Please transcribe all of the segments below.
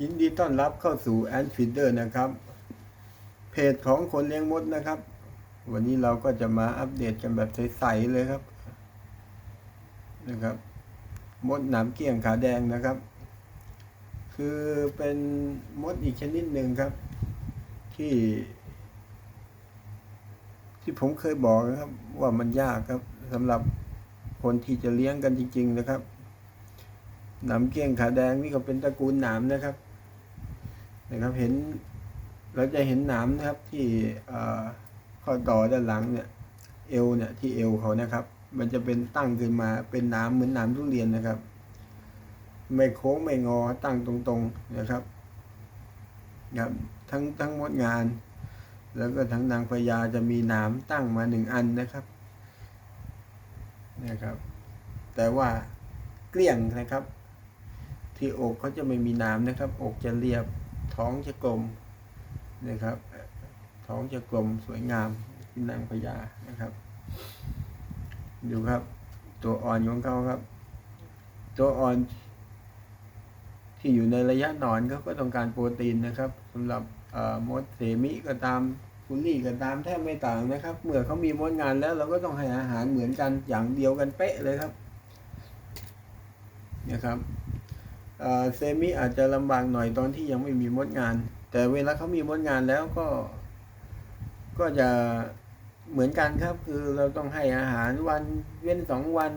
ยินดีต้อนรับเข้าสู่แอนฟิเดอร์นะครับ เพจของคนเลี้ยงมดนะครับ วันนี้เราก็จะมาอัปเดตกันแบบใสๆเลยครับ นะครับ มดหนามเกี้ยงขาแดงนะครับ คือเป็นมดอีกชนิดหนึ่งครับ ที่ ที่ผมเคยบอกนะครับ ว่ามันยากครับสำหรับคนที่จะเลี้ยงกันจริง ๆ นะครับหนามเกี้ยงขาแดงนี่ก็เป็นตระกูลหนามนะครับ นะครับเห็นเราจะเห็นหนามนะครับที่เอ่อข้อต่อด้านหลังเนี่ยเอวเนี่ยที่เอวเขานะครับ มันจะเป็นตั้งขึ้นมาเป็นหนามเหมือนหนามทุเรียนนะครับ ไม่โค้งไม่งอตั้งตรงๆนะครับครับทั้งทั้งหมดงาน แล้วก็ทั้งนางพญาจะมีหนามตั้งมาหนึ่งอันนะครับนะครับ แต่ว่าเกลี้ยงนะครับ ที่อกเขาจะไม่มีหนามนะครับ อกจะเรียบ ท้องจะกลมนะครับ ท้องจะกลมสวยงามเป็นนางพญานะครับ ดูครับ ตัวอ่อนของเขาครับ ตัวอ่อนที่อยู่ในระยะหนอนเขาก็ต้องการโปรตีนนะครับสำหรับมดเสมิก็ตามฟุลลี่ก็ตามแทบไม่ต่างนะครับ เมื่อเขามีมดงานแล้วเราก็ต้องให้อาหารเหมือนกันอย่างเดียวกันเป๊ะเลยครับนะครับ เซมิอาจจะลำบากหน่อยตอนที่ยังไม่มีมดงาน แต่เวลาเขามีมดงานแล้วก็ ก็จะเหมือนกันครับ คือเราต้องให้อาหารวันเว้นสองวัน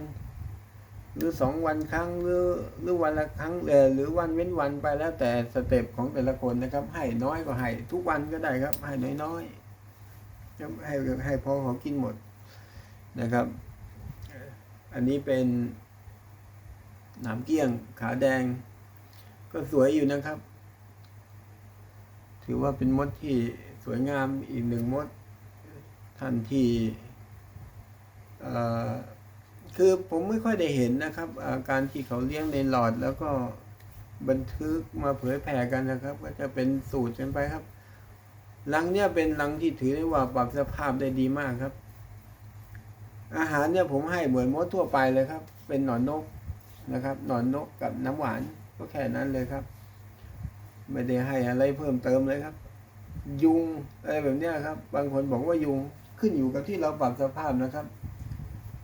หรือสองวันครั้งหรือหรือวันละครั้งเออหรือวันเว้นวันไปแล้วแต่สเต็ปของแต่ละคนนะครับ ให้น้อยก็ให้ทุกวันก็ได้ครับ ให้น้อยๆให้ให้พอเขากินหมดนะครับ อันนี้เป็นหนามเกี้ยงขาแดง ก็สวยอยู่นะครับ ถือว่าเป็นมดที่สวยงามอีกหนึ่งมด ท่านที่คือผมไม่ค่อยได้เห็นนะครับาการที่เขาเลี้ยงในหลอดแล้วก็บันทึกมาเผยแผ่กันนะครับ ก็จะเป็นสูตรกันไปครับรังเนี่ยเป็นรังที่ถือได้ว่าปรับสภาพได้ดีมากครับ อาหารเนี่ยผมให้เหมือนมดทั่วไปเลยครับ เป็นหนอนนกนะครับ หนอนนกกับน้ำหวาน ก็แค่นั้นเลยครับ ไม่ได้ให้อะไรเพิ่มเติมเลยครับ ยุงอะไรแบบนี้ครับ บางคนบอกว่ายุงขึ้นอยู่กับที่เราปรับสภาพนะครับ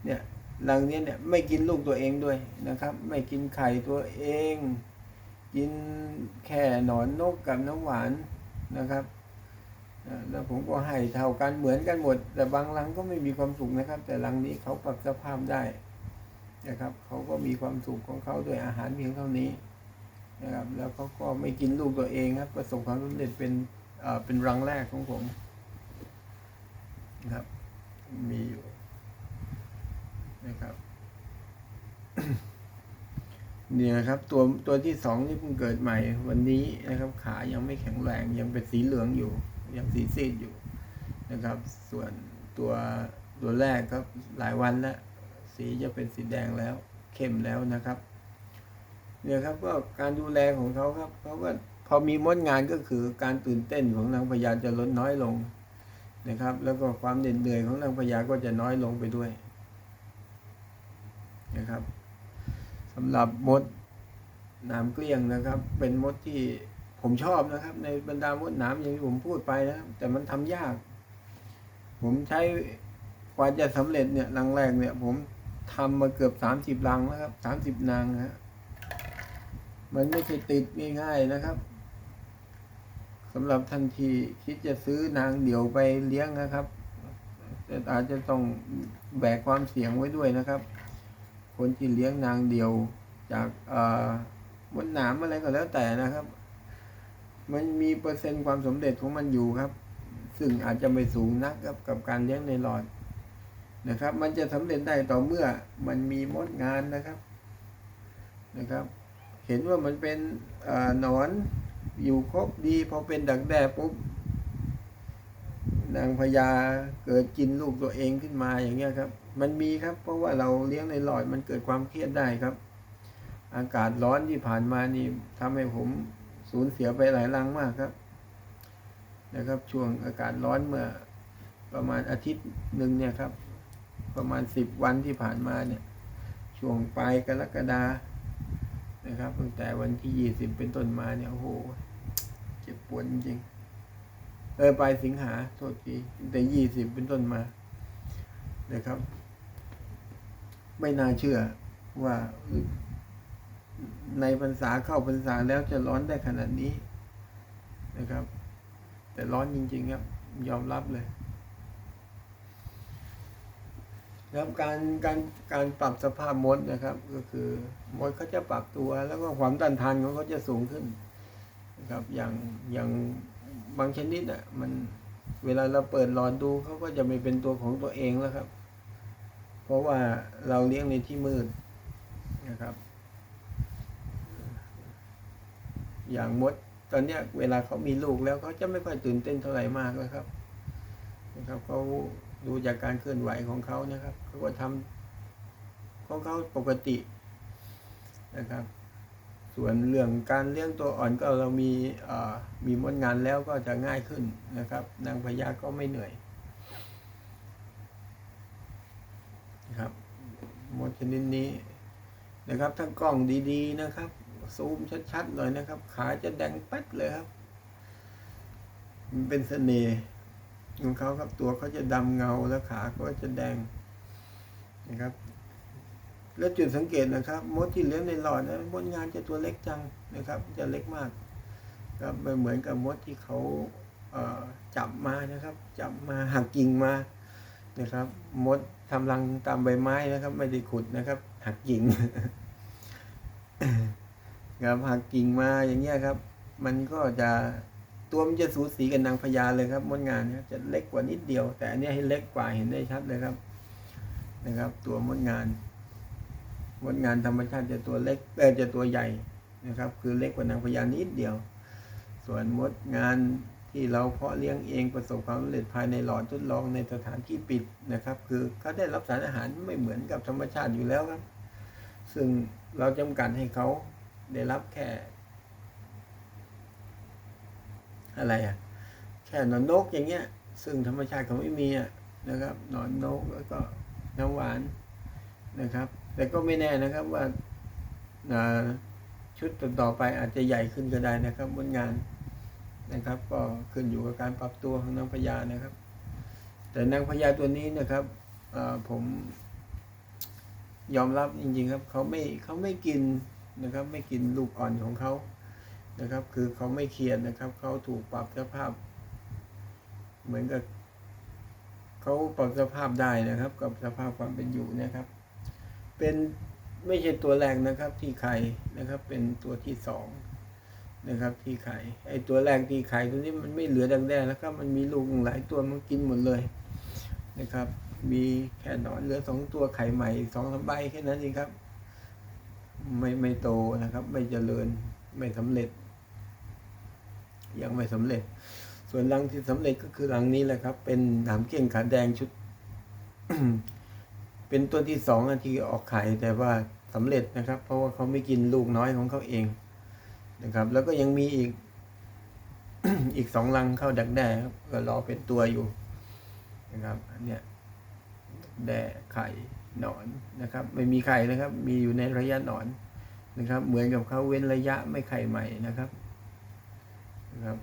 เนี่ยรังนี้เนี่ยไม่กินลูกตัวเองด้วยนะครับ ไม่กินไข่ตัวเอง กินแค่หนอนนกกับน้ำหวานนะครับแล้วผมก็ให้เท่ากันเหมือนกันหมด แต่บางรังก็ไม่มีความสุขนะครับ แต่รังนี้เขาปรับสภาพได้นะครับเขาก็มีความสุขของเขาด้วยอาหารเพียงเท่านี้ นะครับแล้วเขาก็ไม่กินลูกตัวเองครับประสบความสำเร็จเป็นเป็นรังแรกของผมนะครับ มีอยู่นะครับเนี่ยครับตัวตัวที่สองนี่เพิ่งเกิดใหม่ วันนี้นะครับ ขายังไม่แข็งแรงยังเป็นสีเหลืองอยู่ ยังสีซีดอยู่นะครับ ส่วนตัวตัวแรกครับหลายวันแล้วสีจะเป็นสีแดงแล้ว เข้มแล้วนะครับ เนี่ยครับก็การดูแลของเขาครับเขาก็พอมีมดงานก็คือการตื่นเต้นของนางพญาจะลดน้อยลงนะครับ แล้วก็ความเหน็ดเหนื่อยของนางพญาก็จะน้อยลงไปด้วยนะครับสำหรับมดหนามเกลี้ยงนะครับ เป็นมดที่ผมชอบนะครับ ในบรรดามดหนามอย่างที่ผมพูดไปนะครับ แต่มันทำยาก ผมใช้กว่าจะสำเร็จเนี่ยรังแรกเนี่ย ผมทำมาเกือบสามสิบรังแล้วครับสามสิบนางนะ มันไม่ใช่ติดง่ายๆนะครับสำหรับท่านที่คิดจะซื้อนางเดี่ยวไปเลี้ยงนะครับแต่อาจจะต้องแบกความเสี่ยงไว้ด้วยนะครับ คนที่เลี้ยงนางเดี่ยวจากเอ่อมดหนามอะไรก็แล้วแต่นะครับ มันมีเปอร์เซ็นต์ความสำเร็จของมันอยู่ครับ ซึ่งอาจจะไม่สูงนักครับกับการเลี้ยงในหลอดนะครับ มันจะสำเร็จได้ต่อเมื่อมันมีมดงานนะครับนะครับ เห็นว่ามันเป็นเอ่อหนอนอยู่ครบดีพอเป็นดักแด้ปุ๊บนางพญาเกิดกินลูกตัวเองขึ้นมาอย่างเงี้ยครับ มันมีครับ เพราะว่าเราเลี้ยงในหลอดมันเกิดความเครียดได้ครับ อากาศร้อนที่ผ่านมานี่ทำให้ผมสูญเสียไปหลายรังมากครับ นะครับ ช่วงอากาศร้อนเมื่อประมาณอาทิตย์หนึ่งเนี่ยครับ ประมาณสิบวันที่ผ่านมาเนี่ย ช่วงปลายกรกฎา นะครับตั้งแต่วันที่ยี่สิบเป็นต้นมาเนี่ยโอ้โหเจ็บปวดจริงเออปลายสิงหาโทษทีตั้งแต่ยี่สิบเป็นต้นมานะครับ ไม่น่าเชื่อว่าในพรรษาเข้าพรรษาแล้วจะร้อนได้ขนาดนี้นะครับ แต่ร้อนจริง ๆ ครับ ยอมรับเลยครับการการการปรับสภาพมดนะครับก็คือ มดเขาจะปรับตัวแล้วก็ความต้านทานของเขาจะสูงขึ้นนะครับอย่างอย่างบางชนิดอะมันเวลาเราเปิดหลอดดูเขาก็จะไม่เป็นตัวของตัวเองแล้วครับ เพราะว่าเราเลี้ยงในที่มืดนะครับ อย่างมดตอนเนี้ยเวลาเขามีลูกแล้วเขาจะไม่ค่อยตื่นเต้นเท่าไหร่มากแล้วครับนะครับเขาดูจากการเคลื่อนไหวของเขานะครับเขาก็ทำของเขาปกติ นะครับ ส่วนเรื่องการเลี้ยงตัวอ่อนก็เรามีมีมดงานแล้วก็จะง่ายขึ้นนะครับ นางพญาก็ไม่เหนื่อยนะครับมดชนิดนี้นะครับถ้ากล้องดีๆนะครับ ซูมชัดๆเลยนะครับ ขาจะแดงแป๊ดเลยครับ มันเป็นเสน่ห์ของเขาครับตัวเขาจะดำเงาแล้วขาก็จะแดงนะครับ แล้วจุดสังเกตนะครับ มดที่เลี้ยงในหลอดนะมดงานจะตัวเล็กจังนะครับ จะเล็กมากครับไม่เหมือนกับมดที่เขาเจับมานะครับ จับมาหักกิ่งมานะครับ มดทำรังตามใบไม้นะครับ ไม่ได้ขุดนะครับ หักกิ่งครับหักกิ่งมาอย่างเงี้ยครับ มันก็จะตัวมันจะสูสีกับนางพญาเลยครับมดงานนี่ยจะเล็กกว่านิดเดียว แต่อันนี้ให้เล็กกว่าเห็นได้ชัดเลยครับ นะครับ ตัวมดงาน มดงานธรรมชาติจะตัวเล็กเออจะตัวใหญ่นะครับ คือเล็กกว่านางพญานิดเดียว ส่วนมดงานที่เราเพาะเลี้ยงเองประสบความสำเร็จภายในหลอดทดลองในสถานที่ปิดนะครับ คือเขาได้รับสารอาหารไม่เหมือนกับธรรมชาติอยู่แล้วครับ ซึ่งเราจำกัดให้เขาได้รับแค่ อะไรอะแค่หนอนนกอย่างเงี้ย ซึ่งธรรมชาติเขาไม่มีอะนะครับหนอนนกแล้วก็น้ำหวานนะครับ แต่ก็ไม่แน่นะครับว่าชุดต่อไปอาจจะใหญ่ขึ้นก็ได้นะครับบนงานนะครับ ก็ขึ้นอยู่กับการปรับตัวของนางพญานะครับ แต่นางพญาตัวนี้นะครับผมยอมรับจริงๆครับเขาไม่เขาไม่กินนะครับไม่กินลูกอ่อนของเขานะครับ คือเขาไม่เคียดนะครับเขาถูกปรับสภาพ เหมือนกับเขาปรับสภาพได้นะครับ กับสภาพความเป็นอยู่นะครับ เป็นไม่ใช่ตัวแรกนะครับ ที่ไข่นะครับ เป็นตัวที่สองนะครับที่ไข่ไอตัวแรกที่ไข่ตัวนี้มันไม่เหลือดังแด้แล้วก็มันมีลูกหลายตัวมันกินหมดเลยนะครับ มีแค่นอนเหลือสองตัวไข่ใหม่สองสาใบแค่นั้นเองครับ ไม่ไม่โตนะครับ ไม่เจริญไม่สำเร็จ ยังไม่สำเร็จ ส่วนรังที่สำเร็จก็คือรังนี้แหละครับ เป็นหนามเก้งขาแดงชุด เป็นตัวที่สองที่ออกไข่แต่ว่าสำเร็จนะครับ เพราะว่าเขาไม่กินลูกน้อยของเขาเองนะครับ แล้วก็ยังมีอีก อีกสองรังเข้าดักแด้ครับก็รอเป็นตัวอยู่นะครับอันเนี้ยแด่ไข่หนอนนะครับ ไม่มีไข่นะครับ มีอยู่ในระยะหนอนนะครับ เหมือนกับเขาเว้นระยะไม่ไข่ใหม่นะครับนะครับ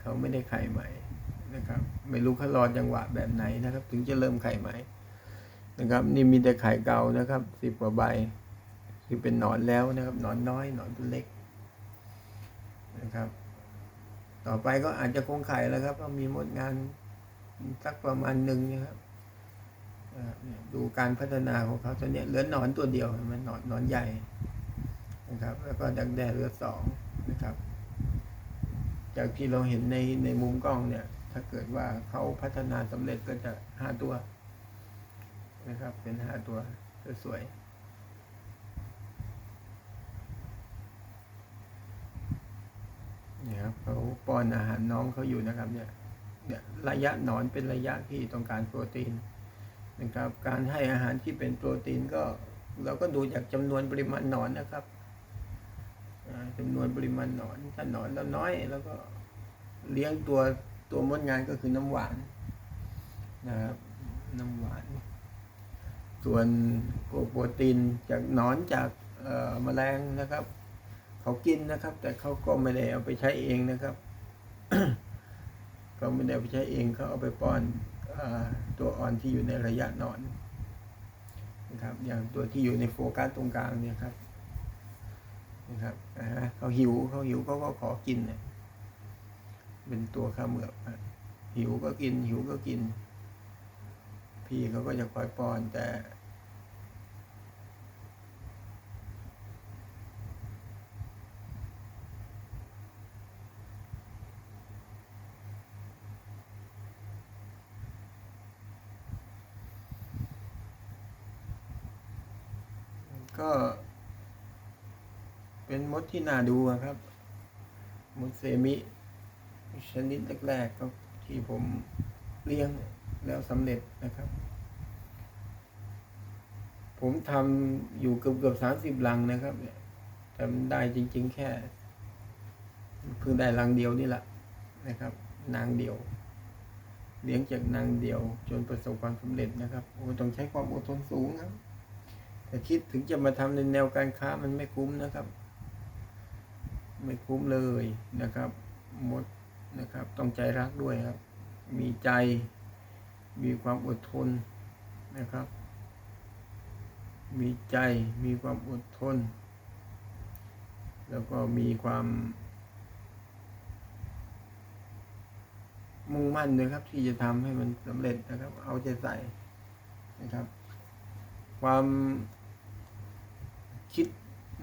เขาไม่ได้ไข่ใหม่ นะครับ ไม่รู้เขารอจังหวะแบบไหนนะครับ ถึงจะเริ่มไข่ใหม่นะครับ นี่มีแต่ไข่เก่านะครับสิบกว่าใบคือเป็นหนอนแล้วนะครับหนอนน้อยหนอนตัวเล็กนะครับ ต่อไปก็อาจจะคงไข่แล้วครับมีมดงานสักประมาณหนึ่งนะครับดูการพัฒนาของเขาตอนนี้เหลือหนอนตัวเดียวมันหนอนหนอนใหญ่นะครับ แล้วก็ดักแด้เหลือสองนะครับ จากที่เราเห็นในในมุมกล้องเนี่ย ถ้าเกิดว่าเขาพัฒนาสำเร็จก็จะห้าตัวนะครับ เป็นห้าตัวสวยเนี่ยครับเขาป้อนอาหารน้องเขาอยู่นะครับเนี่ยเนี่ยระยะหนอนเป็นระยะที่ต้องการโปรตีนนะครับ การให้อาหารที่เป็นโปรตีนก็เราก็ดูจากจำนวนปริมาณหนอนนะครับจำนวนปริมาณหนอนถ้าหนอนแล้วน้อย แล้วก็เลี้ยงตัว ตัวมดงานก็คือน้ำหวานนะครับน้ำหวาน ส่วนพวกโปรตีนจากหนอนจากเอ่อแมลงนะครับ เขากินนะครับ แต่เขาก็ไม่ได้เอาไปใช้เองนะครับเขาไม่ได้เอาไปใช้เองเขาเอาไปป้อนเออตัวอ่อนที่อยู่ในระยะหนอนนะครับอย่างตัวที่อยู่ในโฟกัสตรงกลางเนี่ยครับนะครับอ่าฮะเขาหิวเขาหิวเขาก็ขอกินเนี่ย เป็นตัวข้าเหมือบหิวก็กิน หิวก็กิน พี่เขาก็จะคอยป้อนแต่ ก็เป็นมดที่น่าดูครับ มดเซมิ ชนิดแรกๆก็ที่ผมเลี้ยงแล้วสำเร็จนะครับ ผมทำอยู่เกือบเกือบสามสิบลังนะครับเนี่ยแต่มันได้จริง ๆ แค่เพิ่งได้ลังเดียวนี่แหละนะครับ นางเดียว เลี้ยงจากนางเดียว จนประสบความสำเร็จนะครับโอ้ต้องใช้ความอดทนสูงครับแต่คิดถึงจะมาทำในแนวการค้ามันไม่คุ้มนะครับ ไม่คุ้มเลยนะครับหมด นะครับ ต้องใจรักด้วยครับ มีใจ มีความอดทนนะครับ มีใจ มีความอดทน แล้วก็มีความมุ่งมั่นนะครับ ที่จะทำให้มันสำเร็จนะครับ เอาใจใส่นะครับ ความคิด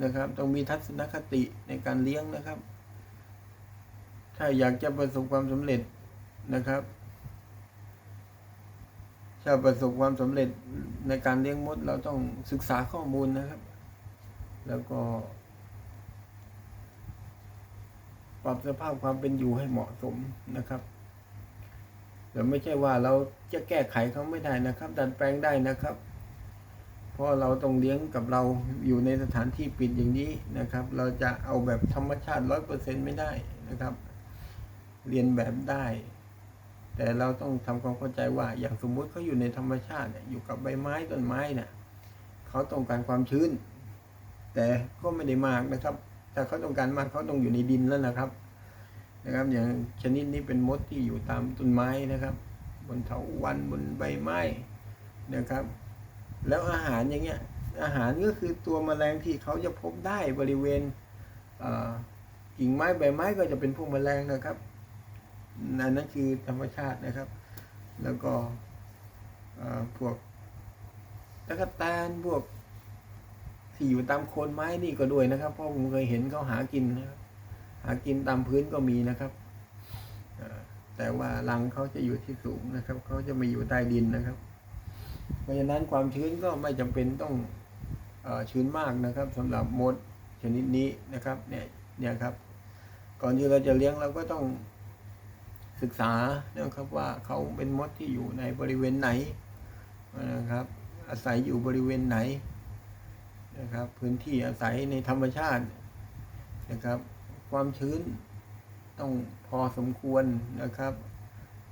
นะครับ ต้องมีทัศนคติในการเลี้ยงนะครับ ถ้าอยากจะประสบความสำเร็จนะครับ ถ้าประสบความสำเร็จในการเลี้ยงมด เราต้องศึกษาข้อมูลนะครับ แล้วก็ ปรับสภาพความเป็นอยู่ให้เหมาะสมนะครับแต่ไม่ใช่ว่าเราจะแก้ไขเขาไม่ได้นะครับ ดัดแปลงได้นะครับ เพราะเราต้องเลี้ยงกับเราอยู่ในสถานที่ปิดอย่างนี้นะครับ เราจะเอาแบบธรรมชาติร้อยเปอร์เซ็นไม่ได้นะครับ เรียนแบบได้ แต่เราต้องทำความเข้าใจว่า อย่างสมมุติเขาอยู่ในธรรมชาติเนี่ยอยู่กับใบไม้ต้นไม้เนี่ยเขาต้องการความชื้น แต่ก็ไม่ได้มากนะครับถ้าเขาต้องการมากเขาต้องอยู่ในดินแล้วนะครับ นะครับ อย่างชนิดนี้เป็นมดที่อยู่ตามต้นไม้นะครับ บนเถาวันบนใบไม้นะครับ แล้วอาหารอย่างเงี้ยอาหารก็คือตัวแมลงที่เขาจะพบได้บริเวณกิ่งไม้ใบไม้ก็จะเป็นพวกแมลงนะครับ นั่นนั่นคือธรรมชาตินะครับ แล้วก็พวกตะกแตนพวกที่อยู่ตามโคนไม้นี่ก็ด้วยนะครับ เพราะผมเคยเห็นเขาหากินนะครับหากินตามพื้นก็มีนะครับแต่ว่ารังเขาจะอยู่ที่สูงนะครับเขาจะไม่อยู่ใต้ดินนะครับ เพราะฉะนั้นความชื้นก็ไม่จำเป็นต้องอชื้นมากนะครับสำหรับมดชนิดนี้นะครับเนี่ยเนี่ยครับ ก่อนที่เราจะเลี้ยงเราก็ต้อง ศึกษานะครับว่าเขาเป็นมดที่อยู่ในบริเวณไหนนะครับ อาศัยอยู่บริเวณไหนนะครับ พื้นที่อาศัยในธรรมชาตินะครับ ความชื้นต้องพอสมควรนะครับ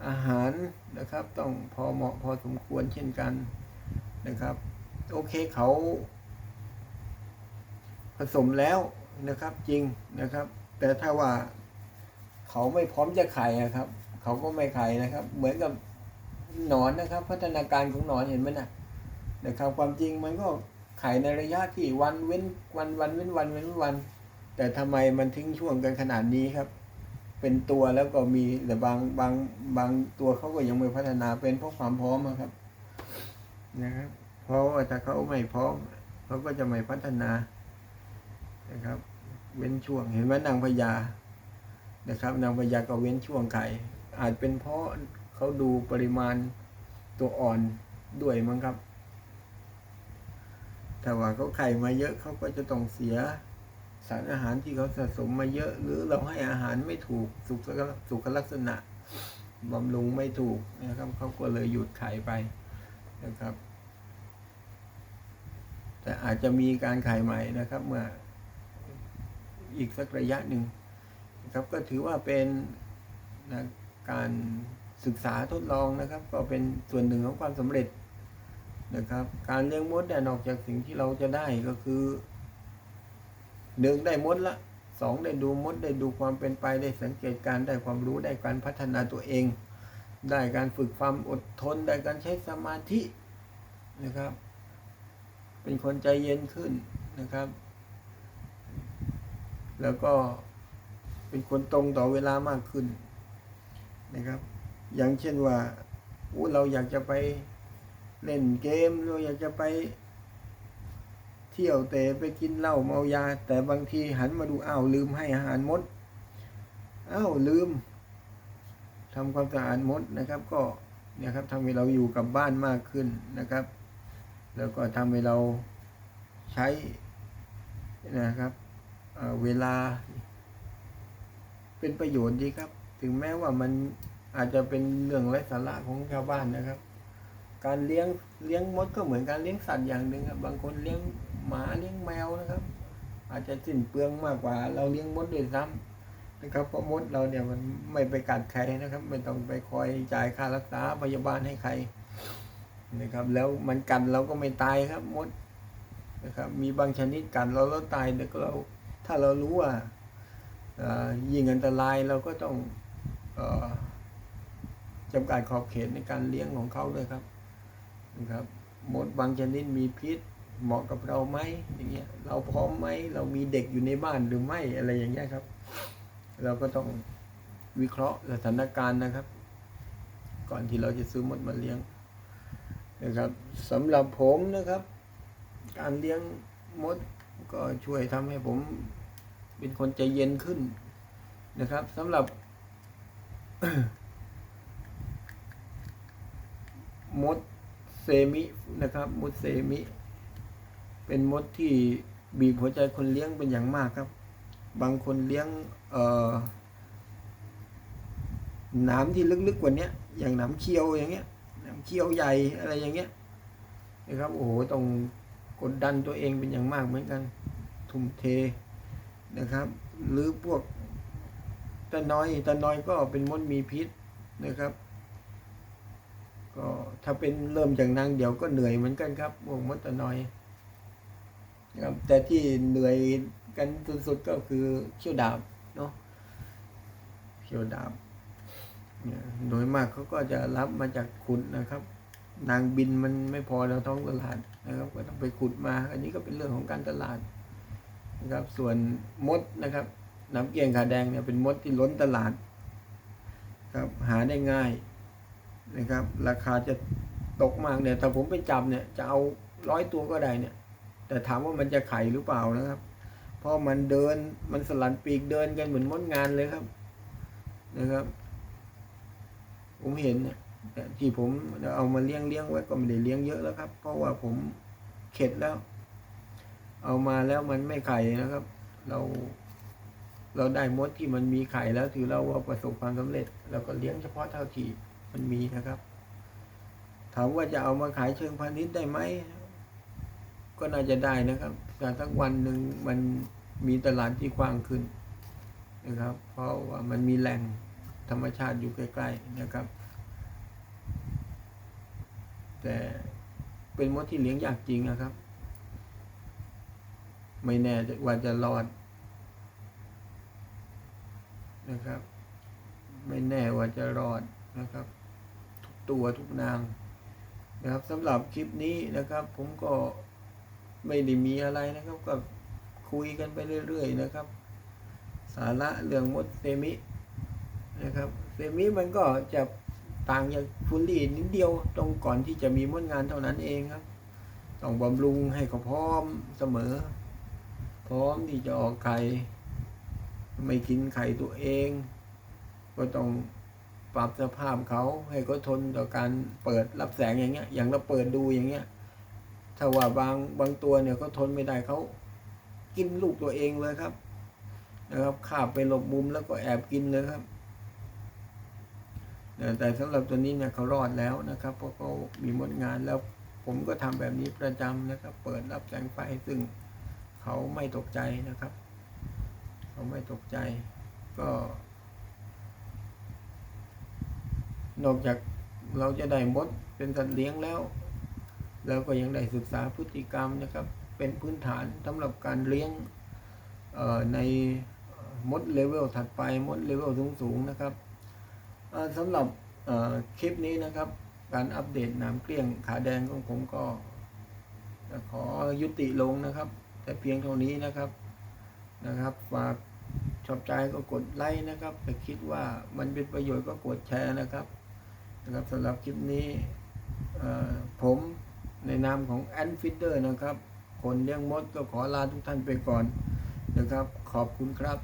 อาหารนะครับต้องพอเหมาะพอสมควรเช่นกันนะครับ โอเคเขาผสมแล้วนะครับจริงนะครับ แต่ถ้าว่า เขาไม่พร้อมจะไข่ครับ เขาก็ไม่ไข่นะครับ เหมือนกับหนอนนะครับ พัฒนาการของหนอนเห็นไหมนะนะครับความจริงมันก็ไข่ในระยะที่วันเว้นวันวันเว้นวันเว้นวัน แต่ทำไมมันทิ้งช่วงกันขนาดนี้ครับ เป็นตัวแล้วก็มีแต่บางบางบางตัวเขาก็ยังไม่พัฒนาเป็นเพราะความพร้อมครับนะครับ เพราะว่าถ้าเขาไม่พร้อมเขาก็จะไม่พัฒนานะครับ เว้นช่วงเห็นไหมนางพญา นะครับนางพญาก็เว้นช่วงไข่อาจเป็นเพราะเขาดูปริมาณตัวอ่อนด้วยมั้งครับ แต่ว่าเขาไข่มาเยอะเขาก็จะต้องเสียสารอาหารที่เขาสะสมมาเยอะ หรือเราให้อาหารไม่ถูกสุขสุขลักษณะบำรุงไม่ถูกนะครับเขาก็เลยหยุดไข่ไปนะครับ แต่อาจจะมีการไข่ใหม่นะครับ เมื่ออีกสักระยะหนึ่ง นะครับก็ถือว่าเป็นนะการศึกษาทดลองนะครับ ก็เป็นส่วนหนึ่งของความสำเร็จนะครับ การเลี้ยงมดเนี่ยนอกจากสิ่งที่เราจะได้ก็คือหนึ่งได้มดละสองได้ดูมดได้ดูความเป็นไปได้สังเกตการได้ความรู้ได้การพัฒนาตัวเอง ได้การฝึกความอดทน ได้การใช้สมาธินะครับ เป็นคนใจเย็นขึ้นนะครับ แล้วก็ เป็นคนตรงต่อเวลามากขึ้นนะครับ อย่างเช่นว่าอู้เราอยากจะไปเล่นเกมเราอยากจะไป เที่ยวเตะไปกินเหล้าเมายา แต่บางทีหันมาดูอ้าวลืมให้อาหารมดอ้าวลืมทำความสะอาดมดนะครับ ก็เนี่ยครับทำให้เราอยู่กับบ้านมากขึ้นนะครับ แล้วก็ทำให้เราใช้นะครับเเวลา เป็นประโยชน์ดีครับ ถึงแม้ว่ามันอาจจะเป็นเรื่องไร้สาระของชาวบ้านนะครับ การเลี้ยงเลี้ยงมดก็เหมือนการเลี้ยงสัตว์อย่างหนึ่งครับ บางคนเลี้ยงหมาเลี้ยงแมวนะครับ อาจจะสิ้นเปลืองมากกว่า เราเลี้ยงมดด้วยซ้ำนะครับเพราะมดเราเนี่ยมันไม่ไปกัดใครนะครับ ไม่ต้องไปคอยจ่ายค่ารักษาพยาบาลให้ใครนะครับ แล้วมันกันเราก็ไม่ตายครับมดนะครับ มีบางชนิดกันเราแล้วตายแต่ก็เราถ้าเรารู้ว่า ยิ่งอันตรายเราก็ต้องอจำกัดขอบเขตในการเลี้ยงของเขาด้วยครับนะครับมดบางชนิดมีพิษเหมาะกับเราไหมอย่างเงี้ยเราพร้อมไหมเรามีเด็กอยู่ในบ้านหรือไม่อะไรอย่างเงี้ยครับ เราก็ต้องวิเคราะห์สถานการณ์นะครับ ก่อนที่เราจะซื้อมดมาเลี้ยงนะครับสำหรับผมนะครับ การเลี้ยงมดก็ช่วยทำให้ผม เป็นคนใจเย็นขึ้นนะครับสำหรับมดเซมินะครับมดเซมิ เป็นมดที่บีบหัวใจคนเลี้ยงเป็นอย่างมากครับ บางคนเลี้ยงเอ่อหนามที่ลึกๆกว่านี้อย่างหนามเคียวอย่างเงี้ยหนามเคียวใหญ่อะไรอย่างเงี้ยนะครับโอ้โหต้องกดดันตัวเองเป็นอย่างมากเหมือนกัน ทุ่มเท นะครับ หรือพวกตะนอยตะนอยก็เป็นมดมีพิษนะครับ ก็ถ้าเป็นเริ่มจากนางเดี๋ยวก็เหนื่อยเหมือนกันครับวงมดตะนอยนะครับแต่ที่เหนื่อยกันสุดๆก็คือเขี้ยวดาบเนาะเขี้ยวดาบเนี่ยโดยมากเขาก็จะรับมาจากขุดนะครับ นางบินมันไม่พอเราท้องตลาดนะครับก็ต้องไปขุดมา อันนี้ก็เป็นเรื่องของการตลาด นะครับ ส่วนมดนะครับน้ำเกียงขาแดงเนี่ยเป็นมดที่ล้นตลาดครับหาได้ง่ายนะครับ ราคาจะตกมากเนี่ยถ้าผมไปจับเนี่ยจะเอาร้อยตัวก็ได้เนี่ย แต่ถามว่ามันจะไข่หรือเปล่านะครับ เพราะมันเดินมันสลันปีกเดินกันเหมือนมดงานเลยครับนะครับ ผมเห็นเนี่ยที่ผมเอามาเลี้ยงเลี้ยงไว้ก็ไม่ได้เลี้ยงเยอะแล้วครับ เพราะว่าผมเข็ดแล้ว เอามาแล้วมันไม่ไข่นะครับ เราเราได้มดที่มันมีไข่แล้วถือเราว่าประสบความสำเร็จเราก็เลี้ยงเฉพาะเท่าที่มันมีนะครับ ถามว่าจะเอามาขายเชิงพาณิชย์ได้ไหมก็น่าจะได้นะครับแต่สักวันหนึ่งมันมีตลาดที่กว้างขึ้นนะครับ เพราะว่ามันมีแหล่งธรรมชาติอยู่ใกล้ๆนะครับ แต่เป็นมดที่เลี้ยงยากจริงนะครับ ไม่แน่ว่าจะรอดนะครับ ไม่แน่ว่าจะรอดนะครับ ทุกตัวทุกนางนะครับสำหรับคลิปนี้นะครับ ผมก็ไม่ได้มีอะไรนะครับก็คุยกันไปเรื่อยๆนะครับ สาระเรื่องมดเซมินะครับเซมิมันก็จะต่างจากฟูลี่นิดเดียวตรงก่อนที่จะมีมดงานเท่านั้นเองครับ ต้องบำรุงให้เขาพร้อมเสมอ พร้อมที่จะออกไข่ไม่กินไข่ตัวเอง ก็ต้องปรับสภาพเขาให้เขาทนต่อการเปิดรับแสงอย่างเงี้ย อย่างเราเปิดดูอย่างเงี้ยถ้าว่าบางบางตัวเนี่ยเขาทนไม่ได้เขากินลูกตัวเองเลยครับ นะครับขาบไปหลบมุมแล้วก็แอบกินเลยครับแต่สำหรับตัวนี้เนี่ยเขารอดแล้วนะครับ เพราะเขามีมดงานแล้วผมก็ทำแบบนี้ประจำนะครับ เปิดรับแสงไฟซึ่ง เขาไม่ตกใจนะครับ เขาไม่ตกใจก็ นอกจากเราจะได้มดเป็นสัตว์เลี้ยงแล้วแล้วก็ยังได้ศึกษาพฤติกรรมนะครับ เป็นพื้นฐานสำหรับการเลี้ยงในมดเลเวลถัดไปมดเลเวลสูงๆนะครับสำหรับคลิปนี้นะครับ การอัปเดตหนามเกลี้ยงขาแดงของผมก็ขอยุติลงนะครับ แต่เพียงเท่านี้นะครับนะครับ ฝากชอบใจก็กดไลค์นะครับแต่คิดว่ามันเป็นประโยชน์ก็กดแชร์นะครับนะครับสำหรับคลิปนี้ผมในนามของแอนฟิเตอร์นะครับ คนเลี้ยงมดก็ขอลาทุกท่านไปก่อนนะครับ ขอบคุณครับ